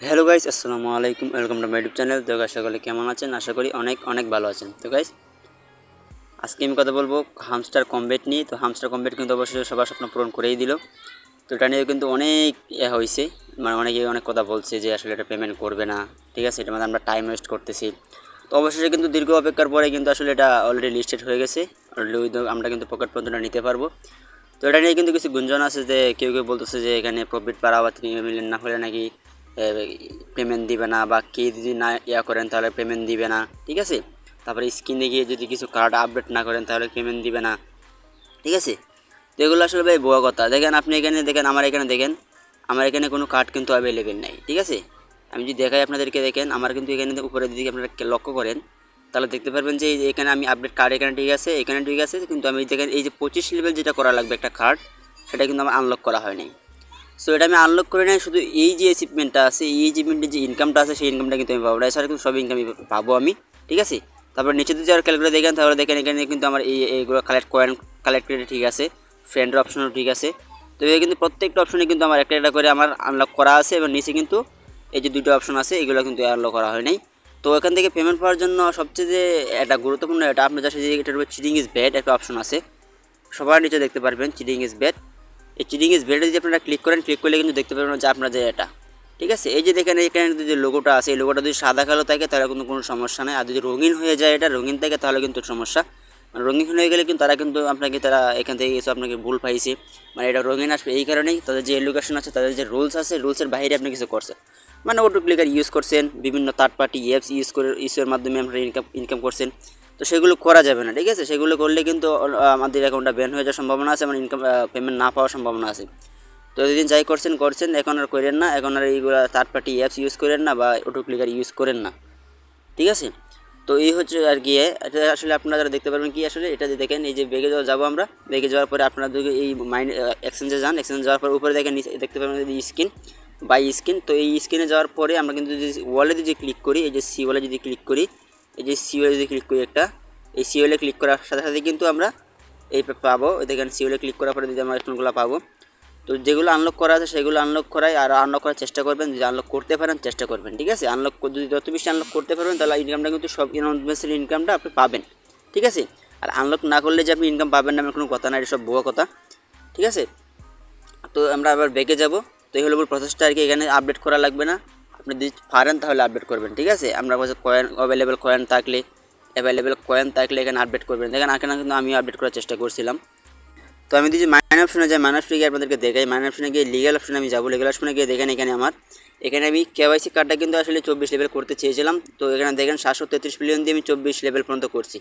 Hello guys, আসসালামু আলাইকুম, welcome to my YouTube channel. তো গাইস, সকলে কেমন আছেন? আশা করি অনেক অনেক ভালো আছেন। তো গাইস, আজকে আমি কথা বলব হামস্টার কমবেট নিয়ে। তো হামস্টার কমবেট কিন্তু অবশ্যই সবার স্বপ্ন পূরণ করেই দিল। তো এটা নিয়ে কিন্তু অনেক ইয়ে হয়েছে। মানে অনেকে অনেক কথা বলছে যে আসলে এটা পেমেন্ট করবে না। ঠিক আছে এটা মধ্যে আমরা টাইম ওয়েস্ট করতেছি। তো অবশেষে কিন্তু দীর্ঘ অপেক্ষার পরে কিন্তু আসলে এটা অলরেডি লিস্টেড হয়ে গেছে। অলরেডি আমরা কিন্তু পকেট পর্যন্ত নিতে পারব। তো এটা নিয়ে কিন্তু কিছু গুঞ্জন আছে যে কেউ কেউ বলতেছে যে এখানে প্রফিট তিন মিলিয়ন না হলে নাকি পেমেন্ট দিবে না বা কে যদি না ইয়া করেন তাহলে পেমেন্ট দিবে না, ঠিক আছে? তারপরে স্ক্রিনে গিয়ে যদি কিছু কার্ড আপডেট না করেন তাহলে পেমেন্ট দিবে না, ঠিক আছে? তো এগুলো আসলে ভাই বোয়া কথা। দেখেন, আপনি এখানে দেখেন, আমার এখানে দেখেন, আমার এখানে কোনো কার্ড কিন্তু অ্যাভেলেবেল নেই, ঠিক আছে? আমি যদি দেখাই আপনাদেরকে, দেখেন, আমার কিন্তু এখানে উপরে যদি আপনারা লক্ষ্য করেন, তাহলে দেখতে পারবেন যে এখানে আমি আপডেট কার্ড এখানে ঠিক আছে, এখানে ঠিক আছে, কিন্তু আমি দেখেন এই যে পঁচিশ লেভেল যেটা করা লাগবে একটা কার্ড সেটা কিন্তু আমার আনলক করা হয় নাই। সো এটা আমি আনলক করে নাই, শুধু এই যে অ্যাচিভমেন্টটা আছে, এই অ্যাচিভমেন্টের যে ইনকামটা আছে, সেই ইনকামটা কিন্তু আমি পাবো না। এছাড়া কিন্তু সব ইনকামই পাবো আমি, ঠিক আছে? তারপর নিচে যদি আর ক্যালকুলেট দেখেন, তাহলে দেখেন এখানে কিন্তু আমার এই, এইগুলো কালেক্ট কয়েন কালেক্ট করে ঠিক আছে। ফ্রেন্ডের অপশনও ঠিক আছে। তো এই কিন্তু প্রত্যেকটা অপশনে কিন্তু আমার একটা একটা করে আমার আনলক করা আছে, এবং নিচে কিন্তু এই যে দুটো অপশন আছে, এগুলো কিন্তু আনলক করা হয় নাই। তো এখান থেকে পেমেন্ট পাওয়ার জন্য সবচেয়ে যে এটা গুরুত্বপূর্ণ এটা, আপনার যাচ্ছে যে এটার উপর চিটিং ইজ ব্যাড একটা অপশন আছে। সবার নিচে দেখতে পারবেন চিটিং ইজ ব্যাড এই চিটিং ইজ ব্যাডে যদি আপনারা ক্লিক করেন ক্লিক করলে কিন্তু দেখতে পারবেন যে আপনাদের এটা। ঠিক আছে? এই যে দেখেন, এখানে যে লোগোটা আছে, এই লোগোটা যদি সাদা কালো থাকে, তাহলে কিন্তু কোনো সমস্যা নেই। আর যদি রঙিন হয়ে যায় এটা, রঙিন থাকে, তাহলে কিন্তু সমস্যা। মানে রঙিন হয়ে গেলে কিন্তু তারা কিন্তু আপনাকে, তারা এখান থেকে এসে আপনাকে ভুল পাইছে। মানে এটা রঙিন আসবে এই কারণেই তাদের যে এডুকেশন আছে, তাদের যে রুলস আছে রুলসের বাইরে আপনি কিছু করছেন। মানে অটো ক্লিকার ইউজ করছেন, বিভিন্ন থার্ড পার্টি অ্যাপস ইউজ করে ইউজের মাধ্যমে আপনারা ইনকাম ইনকাম করছেন। তো সেগুলো করা যাবে না, ঠিক আছে? সেগুলো করলে কিন্তু আমাদের অ্যাকাউন্টটা ব্যান হয়ে যাওয়ার সম্ভাবনা আছে আমার ইনকাম পেমেন্ট না পাওয়ার সম্ভাবনা আছে। তো এতদিন যাই করছেন করছেন, এখন আর করেন না, এখন আর এইগুলো থার্ড পার্টি অ্যাপস ইউজ করেন না বা অটো ক্লিকার ইউজ করেন না, ঠিক আছে? তো এই হচ্ছে আর কি, এটা আসলে আপনারা যারা দেখতে পারবেন কি আসলে, এটা দেখেন, এই যে বেগে যাব আমরা, বেগে যাওয়ার পরে আপনারা যদি এই মাইন্ড এক্সচেঞ্জে যান এক্সচেঞ্জ যাওয়ার পর উপরে দেখেন দেখতে পারবেন যে স্ক্রিন বাই স্ক্রিন তো এই স্ক্রিনে যাওয়ার পরে আমরা কিন্তু যদি ওয়ালে যদি ক্লিক করি, এই যে সি ওয়ালে যদি ক্লিক করি এই যে সি ওয়ালে যদি ক্লিক করি একটা, এই সি ওয়ালে ক্লিক করার সাথে সাথে কিন্তু আমরা এই পাবো। দেখেন সি ওয়ালে ক্লিক করার পরে যদি আমরা ফোনগুলো পাবো, তো যেগুলো আনলক করা আছে সেগুলো আনলক করাই আর আনলক করার চেষ্টা করবেন। যদি আনলক করতে পারেন চেষ্টা করবেন, ঠিক আছে? আনলক যদি যত বেশি আনলক করতে পারবেন, তাহলে ইনকামটা কিন্তু সব ইনভেস্টের ইনকামটা আপনি পাবেন, ঠিক আছে? আর আনলক না করলে যে আপনি ইনকাম পাবেন না, এমন কোনো কথা না, এটা সব ভুয়া কথা, ঠিক আছে? তো আমরা আবার বেঁকে যাব। তো এই হলো প্রসেসটা আর কি। এখানে আপডেট করা লাগবে না। আপনি যদি পারেন তাহলে আপডেট করবেন, ঠিক আছে? আমরা কাছে কয়েন অ্যাভেলেবেল কয়েন থাকলে অ্যাভেলেবেল কয়েন থাকলে এখানে আপডেট করবেন। দেখেন এখানে কিন্তু আমি আপডেট করার চেষ্টা করছিলাম। তো আমি যদি মাইন অপশনে যাই মাইন অপশনে গিয়ে আপনাদেরকে দেখাই। মাইন অপশনে গিয়ে লিগাল অপশনে আমি যাব। লিগাল অপশনে গিয়ে দেখেন এখানে আমার। এখানে আমি কেওয়াইসি কার্ডটা কিন্তু আসলে চব্বিশ লেভেল করতে চেয়েছিলাম। তো এখানে দেখেন সাতশো তেত্রিশ মিলিয়ন দিয়ে আমি চব্বিশ লেভেল পর্যন্ত করছি।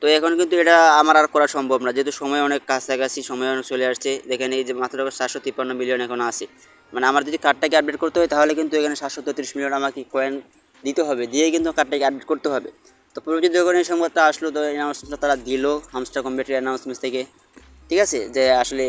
তো এখন কিন্তু এটা আমার আর করা সম্ভব না। যেহেতু সময় অনেক কাছাকাছি, সময় অনেক চলে আসছে। দেখেন এই যে মাত্র সাতশো তিপ্পান্ন মিলিয়ন এখন আছে। মানে আমার যদি কার্ডটাকে আপডেট করতে হয়, তাহলে কিন্তু এখানে সাতশো তেত্রিশ মিলিয়ন আমাকে কয়েন দিতে হবে, দিয়ে কিন্তু কার্ডটাকে আপডেট করতে হবে। তো যখন এই সংবাদটা আসলো, তো অ্যানাউন্সমেন্টটা তারা দিল হামস্টার কম্পিউটার অ্যানাউন্সমেন্ট থেকে। ঠিক আছে? যে আসলে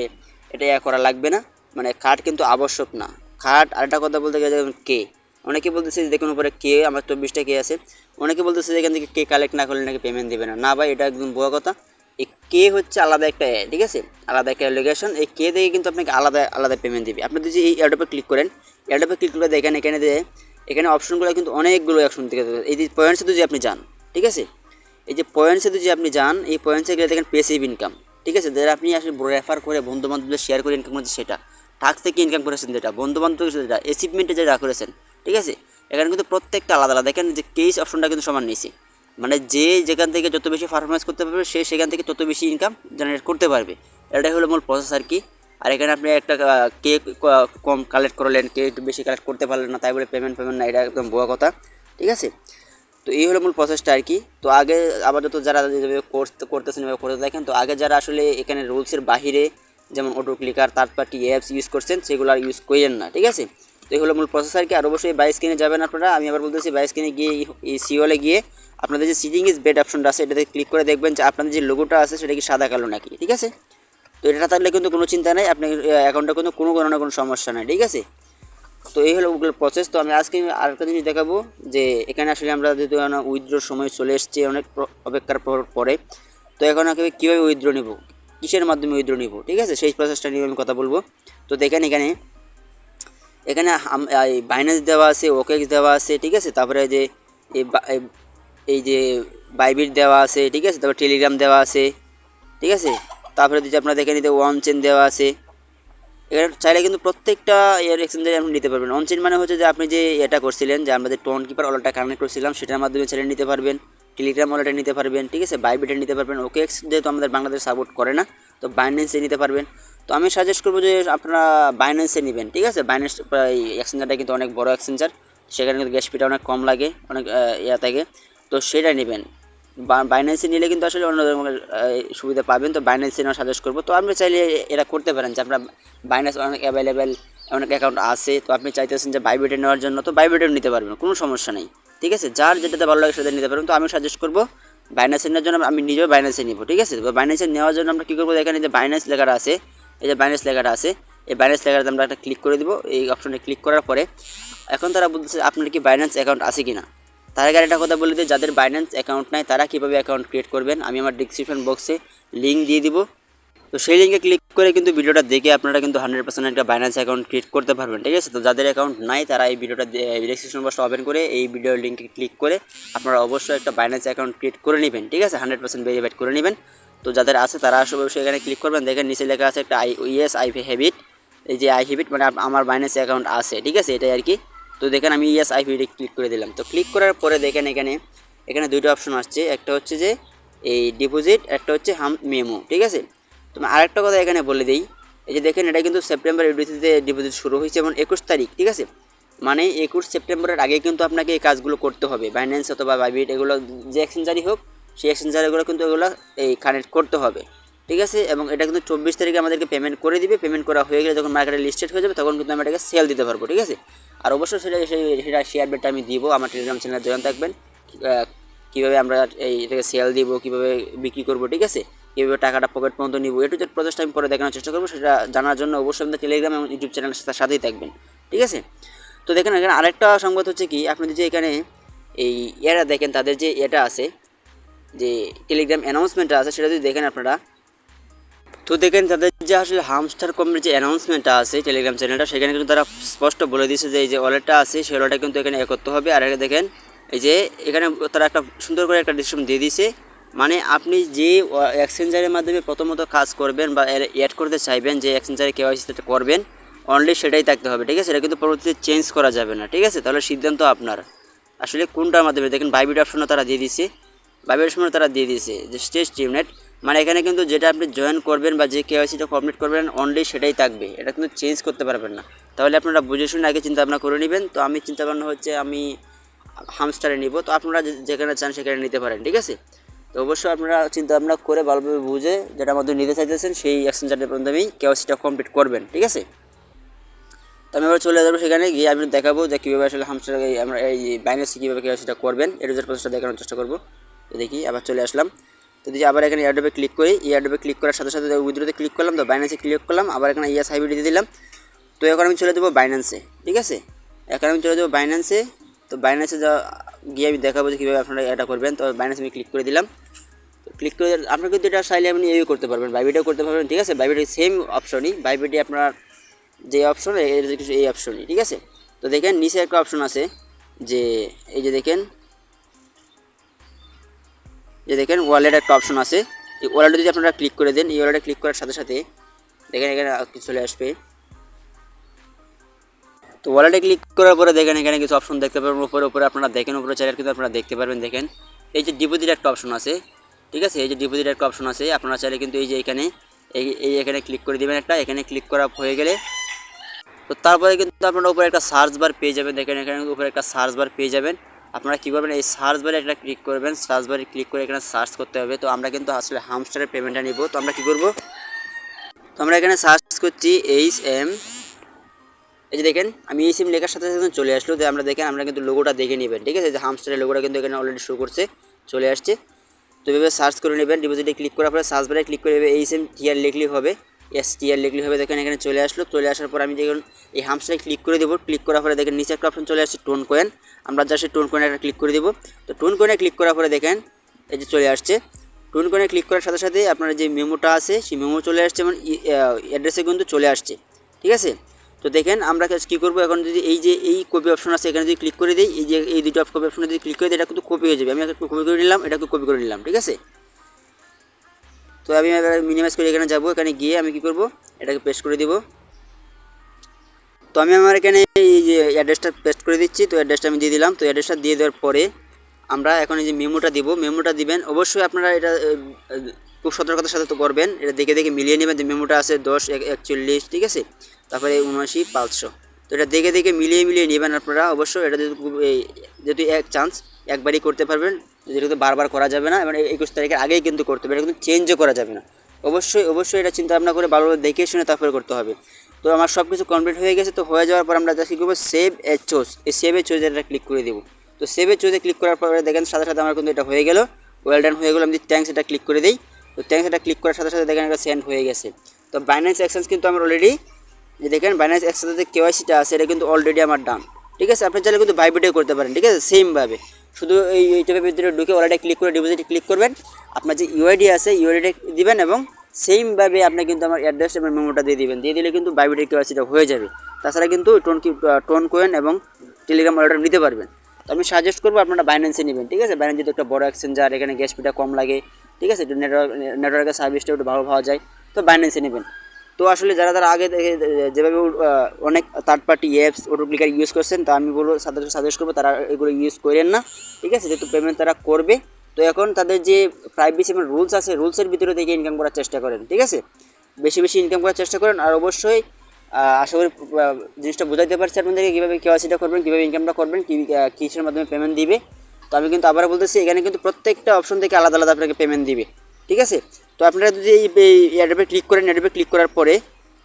এটা করা লাগবে না। মানে কার্ড কিন্তু আবশ্যক না। কার্ড আরেকটা কথা বলতে গেলে কে। অনেকে বলতেছে যে দেখুন উপরে কে, আমার চব্বিশটা কে আছে। অনেকে বলতেছে যে এখান থেকে কে কালেক্ট না করলে নাকি পেমেন্ট দেবে না। না ভাই, এটা একদম বড় কথা। এই কে হচ্ছে আলাদা একটা ঠিক আছে? আলাদা একটা লোকেশন এই কে থেকে কিন্তু আপনাকে আলাদা আলাদা পেমেন্ট দেবে। আপনি যদি এই অ্যাডপে ক্লিক করেন অ্যাডপে ক্লিক করে দেখেন এখানে দিয়ে এখানে অপশনগুলো কিন্তু অনেকগুলো অপশন থেকে এই যে পয়েন্টসে যদি আপনি যান, ঠিক আছে? এই যে পয়েন্টসে যদি আপনি যান, এই পয়েন্টসে গেলে দেখেন পেসিভ ইনকাম ঠিক আছে? যারা আপনি আসলে রেফার করে বন্ধু শেয়ার করে ইনকাম করছেন সেটা। টাক্স থেকে ইনকাম করেছেন যেটা বন্ধু বান্ধব যেটা অ্যাচিভমেন্টে যেটা করেছেন, ঠিক আছে? এখানে কিন্তু প্রত্যেকটা আলাদা আলাদা। দেখেন যে কেস অপশনটা কিন্তু সমান নিয়েছে। মানে যে যেখান থেকে যত বেশি পারফরমেন্স করতে পারবে, সে সেখান থেকে তত বেশি ইনকাম জেনারেট করতে পারবে। এটাই হলো মূল প্রসেস আর কি। আর এখানে আপনি একটা কে কম কালেক্ট করলেন, কে একটু বেশি কালেক্ট করতে পারলেন না, তাই বলে পেমেন্ট পেমেন্ট না, এটা একদম বোয়া কথা, ঠিক আছে? তো এই হলো মূল প্রসেসটা আর কি। তো আগে আপাতত যারা করতে করতেছেন, এভাবে করতে দেখেন তো আগে যারা আসলে এখানে রুলসের বাহিরে, যেমন auto clicker third party apps use করছেন, সেগুলো আর ইউজ করেন না, ঠিক আছে? তো এই হলো মূল প্রসেস আর কি। আর অবশ্যই বাই কিনে যাবেন আপনারা। আমি আবার বলতেছি বাই কিনে গিয়ে, এই সিওলে গিয়ে আপনাদের যে সিটিং ইজ বেড অপশনটা আছে, এটাতে ক্লিক করে দেখবেন যে আপনাদের যে লোগোটা আছে, সেটা কি সাদা, কালো নাকি, ঠিক আছে? তো এটা থাকলে কিন্তু কোনো চিন্তা নেই আপনার অ্যাকাউন্টটা কিন্তু কোনো কোনো কোনো সমস্যা নেই, ঠিক আছে? তো এই হলো গুগল প্রসেস তো আমি আজকে আরেকটা জিনিস দেখাবো, যে এখানে আসলে আমরা যেহেতু উইথড্রোর সময় চলে এসছে, অনেক অপেক্ষার পরে তো এখন আমি কীভাবে উইথড্রো নেব, কিসের মাধ্যমে উইথড্রো নেব, ঠিক আছে? সেই প্রসেসটা নিয়ে আমি কথা বলব। তো দেখেন এখানে এখানে বাইন্যান্স দেওয়া আছে ওকেক্স দেওয়া আছে, ঠিক আছে? তারপরে যে এই যে বাইবিট দেওয়া আছে, ঠিক আছে? তারপর টেলিগ্রাম দেওয়া আছে, ঠিক আছে? তারপরে যদি আপনারা দেখে নিতে ওয়ান চেন দেওয়া আছে। এখানে চাইলে কিন্তু প্রত্যেকটা এয়ার এক্সচেঞ্জে আপনি নিতে পারবেন। অন চেন মানে হচ্ছে যে আপনি যে এটা করছিলেন, যে আমরা যে টোন কিপার ওয়ালেটটা কানেক্ট করছিলাম, সেটার মাধ্যমে চাইলে নিতে পারবেন। টেলিগ্রাম ওয়ালেটে নিতে পারবেন, ঠিক আছে? বাইবিটে নিতে পারবেন। ওকে এক্স যেহেতু আমাদের বাংলাদেশ সাপোর্ট করে না, তো বাইন্যান্সে নিতে পারবেন। তো আমি সাজেস্ট করব যে আপনারা বাইন্যান্সে নেবেন, ঠিক আছে? বাইন্যান্স এক্সচেঞ্জারটা কিন্তু অনেক বড় এক্সচেঞ্জার সেখানে কিন্তু গ্যাস ফিটা অনেক কম লাগে, অনেক ইয়া থাকে। তো সেটা নেবেন। বাইন্যান্সে নিলে কিন্তু আসলে অন্য ধরনের সুবিধা পাবেন। তো বাইন্যান্সে নেওয়া সাজেস্ট করব। তো আপনি চাইলে এরা করতে পারেন যে আপনার বাইন্যান্স অনেক অ্যাভেলেবেল অনেক অ্যাকাউন্ট আছে। তো আপনি চাইতেছেন যে বাইবেটে নেওয়ার জন্য, তো বাইবেটেও নিতে পারবেন। কোনো সমস্যা নেই। ঠিক আছে? যার যেটাতে ভালো লাগে সেটা নিতে পারবেন। তো আমি সাজেস্ট করব বাইন্যান্সে নেওয়ার জন্য আমি নিজেও বাইন্যান্সে নিব। ঠিক আছে? তো বাইন্যান্সে নেওয়ার জন্য আমরা কী করব? এখানে যে বাইন্যান্স লেখাটা আছে, এই যে বাইন্যান্স লেখাটা আছে, এই বাইন্যান্স লেখাটা আমরা একটা ক্লিক করে দিব। এই অপশনে ক্লিক করার পরে, এখন তারা বলতেছে, আপনার কি বাইন্যান্স অ্যাকাউন্ট আছে কি না তার আগে একটা কথা বলে দিই, যাদের বাইন্যান্স অ্যাকাউন্ট নাই, তারা কীভাবে অ্যাকাউন্ট ক্রিয়েট করবেন? আমি আমার ডিসক্রিপশন বক্সে লিঙ্ক দিয়ে দিব। তো সেই লিঙ্কে ক্লিক করে কিন্তু ভিডিওটা দেখে আপনারা কিন্তু হান্ড্রেড পার্সেন্ট একটা বাইন্যান্স অ্যাকাউন্ট ক্রিয়েট করতে পারবেন, ঠিক আছে? তো যাদের অ্যাকাউন্ট নাই, তারা এই ভিডিওটা ডিসক্রিপশন বক্সটা ওপেন করে, এই ভিডিওর লিঙ্কে ক্লিক করে আপনারা অবশ্যই একটা বাইন্যান্স অ্যাকাউন্ট ক্রিয়েট করে নেবেন, ঠিক আছে? হান্ড্রেড পার্সেন্ট ভেরিফাইড করে নেবেন। তো যাদের আছে, তারা অবশ্যই এখানে ক্লিক করবেন। দেখেন, নিচে লেখা আছে একটা আই ইএস আই হ্যাবিট এই যে আই হ্যাবিট মানে আমার বাইন্যান্স অ্যাকাউন্ট আছে, ঠিক আছে? এটাই আর কি। তো দেখেন আমি ইএস আই হ্যাবিটে ক্লিক করে দিলাম। তো ক্লিক করার পরে দেখেন এখানে এখানে দুইটা অপশন আসছে। একটা হচ্ছে যে এই ডিপোজিট একটা হচ্ছে হাম মেমো ঠিক আছে? তো আরেকটা কথা এখানে বলে দিই। এই যে দেখেন, এটা কিন্তু সেপ্টেম্বর ইউডিসিতে ডিপোজিট শুরু হয়েছে এবং একুশ তারিখ, ঠিক আছে? মানে একুশ সেপ্টেম্বরের আগে কিন্তু আপনাকে এই কাজগুলো করতে হবে। বাইন্যান্স অথবা বাইবিট এগুলো যে এক্সচেঞ্জারই হোক, সেই এক্সচেঞ্জারগুলো কিন্তু এগুলো এই কানেক্ট করতে হবে। ঠিক আছে? এবং এটা কিন্তু চব্বিশ তারিখে আমাদেরকে পেমেন্ট করে দিবে। পেমেন্ট করা হয়ে গেলে যখন মার্কেটে লিস্টেড হয়ে যাবে, তখন কিন্তু আমি এটাকে সেল দিতে পারব, ঠিক আছে? আর অবশ্যই সেটা সেটা শেয়ার বেটটা আমি দিব। আমার টেলিগ্রাম চ্যানেলে জয়েন থাকবেন। কীভাবে আমরা এই এটাকে সেল দিব, কীভাবে বিক্রি করব, ঠিক আছে? কীভাবে টাকাটা পকেট পর্যন্ত নিব এটু যে প্রসেসটা আমি পরে দেখানোর চেষ্টা করব। সেটা জানার জন্য অবশ্যই আমাদের টেলিগ্রাম এবং ইউটিউব চ্যানেলের সাথে সাথেই থাকবেন, ঠিক আছে? তো দেখেন, এখানে আরেকটা সংবাদ হচ্ছে কি আপনি যদি এখানে এই এরা দেখেন, তাদের যে এটা আছে, যে টেলিগ্রাম অ্যানাউন্সমেন্টটা আছে, সেটা যদি দেখেন আপনারা তো দেখেন তাদের যে আসলে হামস্টার কোম্পানির যে অ্যানাউন্সমেন্টটা আছে টেলিগ্রাম চ্যানেলটা সেখানে কিন্তু তারা স্পষ্ট বলে দিয়েছে যে এই যে ওয়ালেটটা আছে, সেই ওয়ালেটটা কিন্তু এখানে করতে হবে। আর দেখেন, এই যে এখানে তারা একটা সুন্দর করে একটা ডিসক্রিপশন দিয়ে দিয়েছে। মানে আপনি যে এক্সচেঞ্জারের মাধ্যমে প্রথমত কাজ করবেন বা অ্যাড করতে চাইবেন, যে এক্সচেঞ্জারে কেওয়াইসিটা করবেন অনলি সেটাই থাকতে হবে, ঠিক আছে? এটা কিন্তু পরবর্তীতে চেঞ্জ করা যাবে না, ঠিক আছে? তাহলে সিদ্ধান্ত আপনার। আসলে কোনটার মাধ্যমে? দেখেন বাইবিট অপশনও তারা দিয়ে দিয়েছে। বাইবিট অপশনও তারা দিয়ে দিয়েছে, যে স্টেজ টিউনেট মানে এখানে কিন্তু যেটা আপনি জয়েন করবেন বা যে কেওয়াইসিটা কমপ্লিট করবেন অনলি সেটাই থাকবে। এটা কিন্তু চেঞ্জ করতে পারবেন না। তাহলে আপনারা বুঝে শুনে আগে চিন্তা ভাবনা করে নেবেন। তো আমি চিন্তা ভাবনা হচ্ছে আমি হামস্টারে নিব। তো আপনারা যেখানে চান সেখানে নিতে পারেন, ঠিক আছে? তো অবশ্যই আপনারা চিন্তা ভাবনা করে ভালোভাবে বুঝে যেটা মধ্যে নিতে চাইতেছেন, সেই এক্সচেঞ্জারের মাধ্যমেই কেওয়াইসিটা কমপ্লিট করবেন, ঠিক আছে? তো আমি এবার চলে যাব সেখানে, গিয়ে আমি দেখাবো যে কীভাবে আসলে হামস্টার আমরা এই বাইনাসে কীভাবে কীভাবে সেটা করবেন। এর প্রসেসটা দেখানোর চেষ্টা করব। দেখি, আবার চলে আসলাম। তো দেখি আবার এখানে এয়ারডোপে ক্লিক করি এয়ারডোপে ক্লিক করার সাথে সাথে উইথড্রোতে ক্লিক করলাম, তো বাইনান্সে ক্লিক করলাম, আবার এখানে ইএস হাইব্রিড দিয়ে দিলাম। তো এখন আমি চলে দেবো বাইন্যান্সে ঠিক আছে? এখন আমি চলে দেবো বাইন্যান্সে তো বাইন্যান্সে যা, গিয়ে আমি দেখাবো যে কীভাবে আপনারা এটা করবেন। তো বাইন্যান্সে আমি ক্লিক করে দিলাম। ক্লিক করে আপনার কিন্তু এটা চাইলে আপনি এই করতে পারবেন বাইবিটাও করতে পারবেন, ঠিক আছে? বাইবিটি সেম অপশনই বাইবিটি আপনার যে অপশন এই অপশনই ঠিক আছে? তো দেখেন, নিচে একটা অপশন আছে যে, এই যে দেখেন যে দেখেন ওয়ালেট একটা অপশন আছে। এই ওয়ালেটে যদি আপনারা ক্লিক করে দেন, এই ওয়ালেটে ক্লিক করার সাথে সাথে দেখেন এখানে কিছু চলে আসবে। তো ওয়ালেটে ক্লিক করার পরে দেখেন এখানে কিছু অপশন দেখতে পারবেন উপরে উপরে আপনারা দেখেন, উপরে চাইলে কিন্তু আপনারা দেখতে পারবেন। দেখেন, এই যে ডিপোজিট একটা অপশন আছে, ঠিক আছে? এই যে ডিপোজিট একটা অপশন আছে, আপনারা চাইলে কিন্তু এই যে এখানে, এই এই এখানে ক্লিক করে দেবেন একটা। এখানে ক্লিক করা হয়ে গেলে তো তারপরে কিন্তু আপনারা উপরে একটা সার্চ বার পেয়ে যাবেন। দেখেন এখানে উপরে একটা সার্চ বার পেয়ে যাবেন। আপনারা কী করবেন, এই সার্চ বারে একটা ক্লিক করবেন। সার্চ বারে ক্লিক করে এখানে সার্চ করতে হবে। তো আমরা কিন্তু আসলে হামস্টারের পেমেন্টটা নিব। তো আমরা কী করব? তো আমরা এখানে সার্চ করছি এইচ এম এই যে দেখেন, আমি এই সিম লেখার সাথে সাথে চলে আসলো। যে আমরা দেখেন, আমরা কিন্তু লোগোটা দেখে নেবেন, ঠিক আছে? যে হামস্টারের লোগোটা কিন্তু এখানে অলরেডি শো করছে, চলে আসছে। তো এভাবে সার্চ করে নেবেন। ডিপোজিটে ক্লিক করার পরে সার্চ বারে ক্লিক করে এই সিম টিআর লিখলেই হবে। এস টিআর লিখলেই হবে, দেখেন এখানে চলে আসলো। চলে আসার পর আমি দেখুন এই হামস্টারে ক্লিক করে দেবো। ক্লিক করার পরে দেখেন নিচে একটা অপশন চলে আসছে টোন কয়েন আমরা যা টোন কয়েন একটা ক্লিক করে দেবো। তো টোন কয়েনে ক্লিক করার পরে দেখেন এই যে চলে আসছে। টোন কয়েনে ক্লিক করার সাথে সাথে আপনার যে মেমোটা আছে, সেই মেমো চলে আসছে এবং অ্যাড্রেসে কিন্তু চলে আসছে। ঠিক আছে? তো দেখেন আমরা কী করব? এখন যদি এই যে এই কপি অপশন আছে, এখানে যদি ক্লিক করে দিই, এই যে এই দুটো কপি অপশনে যদি ক্লিক করে দিই, এটা কিন্তু কপি হয়ে যাবে। আমি একটা কপি করে নিলাম এটা কপি করে নিলাম। ঠিক আছে? তো আমি এবার মিনিমাইজ করে এখানে যাব। এখানে গিয়ে আমি কী করব? এটাকে পেস্ট করে দিব। তো আমি আমার এখানে এই যে অ্যাড্রেসটা পেস্ট করে দিচ্ছি। তো অ্যাড্রেসটা আমি দিয়ে দিলাম। তো অ্যাড্রেসটা দিয়ে দেওয়ার পরে আমরা এখন এই যে মেমোটা দিব। মেমোটা দিবেন। অবশ্যই আপনারা এটা খুব সতর্কতার সাথে তো করবেন। এটা দেখে দেখে মিলিয়ে নেবেন যে মেমোটা আছে দশ, এক- একচল্লিশ, ঠিক আছে? তারপরে উনআশি, পাঁচশো। তো এটা দেখে দেখে মিলিয়ে মিলিয়ে নেবেন আপনারা। অবশ্যই এটা খুব- এই যেহেতু এক চান্স একবারই করতে পারবেন যেটা কিন্তু বারবার করা যাবে না এবং একুশ তারিখের আগেই কিন্তু করতে হবে, এটা কিন্তু চেঞ্জও করা যাবে না। অবশ্যই অবশ্যই এটা চিন্তা ভাবনা করে ভালোভাবে দেখে শুনে তারপরে করতে হবে। তো আমার সব কিছু কমপ্লিট হয়ে গেছে, তো হয়ে যাওয়ার পর আমরা জাস্ট কী করব? সেভ এ চোজ এই সেভ এ চোজ এটা ক্লিক করে দেবো। তো সেভ এ চোজে ক্লিক করার পরে দেখেন সাথে সাথে আমার কিন্তু এটা হয়ে গেল। ওয়েল ডান হয়ে গেলো, আমি ট্যাঙ্কস এটা ক্লিক করে দিই। তো ট্যাঙ্কস এটা ক্লিক করার সাথে সাথে দেখেন এটা সেন্ড হয়ে গেছে। তো বাইন্যান্স এক্সচেঞ্জ কিন্তু আমার অলরেডি যে দেখেন বাইন্যান্স এক্সচেঞ্জে যে কেওয়াইসিটা আছে, এটা কিন্তু অলরেডি আমার ডান ঠিক আছে? আপনি চাইলে কিন্তু ভাইবিটাই করতে পারেন, ঠিক আছে? সেমভাবে শুধু এই এইটার ভিতরে ঢুকে ওয়ালেটে ক্লিক করে ডিপোজিটে ক্লিক করবেন। আপনার যে ইউআইডি আছে ইউআইডিটা দিবেন এবং সেমভাবে আপনি কিন্তু আমার অ্যাড্রেস এবং মেমোটা দিয়ে দিবেন। দিয়ে দিলে কিন্তু বাইবিটের কেওয়াইসিটা হয়ে যাবে। তাছাড়া কিন্তু টোন টোন কোয়েন এবং টেলিগ্রাম ওয়ালেটটা নিতে পারবেন। তো আমি সাজেস্ট করব আপনারা বাইন্যান্সে নেবেন, ঠিক আছে? বাইন্যান্স যেহেতু একটা বড় এক্সচেঞ্জার এখানে গ্যাস ফিটা কম লাগে, ঠিক আছে? একটু নেটওয়ার্ক নেটওয়ার্কের সার্ভিসটা একটু ভালো পাওয়া যায়। তো বাইন্যান্সে নেবেন। তো আসলে যারা যারা আগে থেকে যেভাবে অনেক third party apps autoclicker use করছেন, তো আমি বলব সাথে সাজেস্ট করব, তারা এগুলো ইউজ করেন না, ঠিক আছে? যেহেতু পেমেন্ট তারা করবে, তো এখন তাদের যে প্রাইভেসি এবং রুলস আছে রুলসের ভিতরে থেকে ইনকাম করার চেষ্টা করেন, ঠিক আছে? বেশি বেশি ইনকাম করার চেষ্টা করেন, আর অবশ্যই আশা করি জিনিসটা বোঝাতে পারছি আপনাদেরকে, কীভাবে কেওয়াইসিটা করবেন, কীভাবে ইনকামটা করবেন, কী কিসের মাধ্যমে পেমেন্ট দিবে। তো আমি কিন্তু আবার বলতেছি, এখানে কিন্তু প্রত্যেকটা অপশন থেকে আলাদা আলাদা আপনাকে পেমেন্ট দিবে, ঠিক আছে? তো আপনারা যদি এই অ্যাডপে ক্লিক করেন অ্যাডপে ক্লিক করার পরে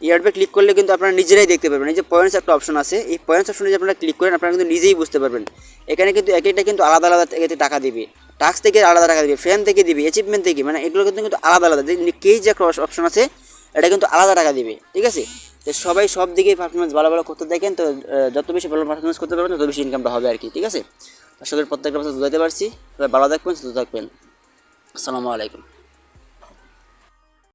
ইয়ারপে ক্লিক করলে কিন্তু আপনারা নিজেরাই দেখতে পারবেন। এই যে পয়েন্টস একটা অপশন আছে, এই পয়েন্টস অপশনে যে আপনারা ক্লিক করেন, আপনারা কিন্তু নিজেই বুঝতে পারবেন। এখানে কিন্তু এক একটা কিন্তু আলাদা আলাদা টাকা দিবে। টাক্স থেকে আলাদা টাকা দিবে ফ্রেম থেকে দিবে অ্যাচিভমেন্ট থেকে মানে এগুলো কিন্তু কিন্তু আলাদা আলাদা। যে কেই যে একটা অপশন আছে, এটা কিন্তু আলাদা টাকা দিবে, ঠিক আছে? তো সবাই সব দিকেই পারফরমেন্স ভালো ভালো করতে দেখেন, তো যত বেশি ভালো পারফরমেন্স করতে পারবেন, তত বেশি ইনকামটা হবে আর কি, ঠিক আছে? করি প্রত্যেকটা কথা বুঝাতে পারছি। ভালো থাকবেন, সুস্থ থাকবেন। আসসালামু আলাইকুম।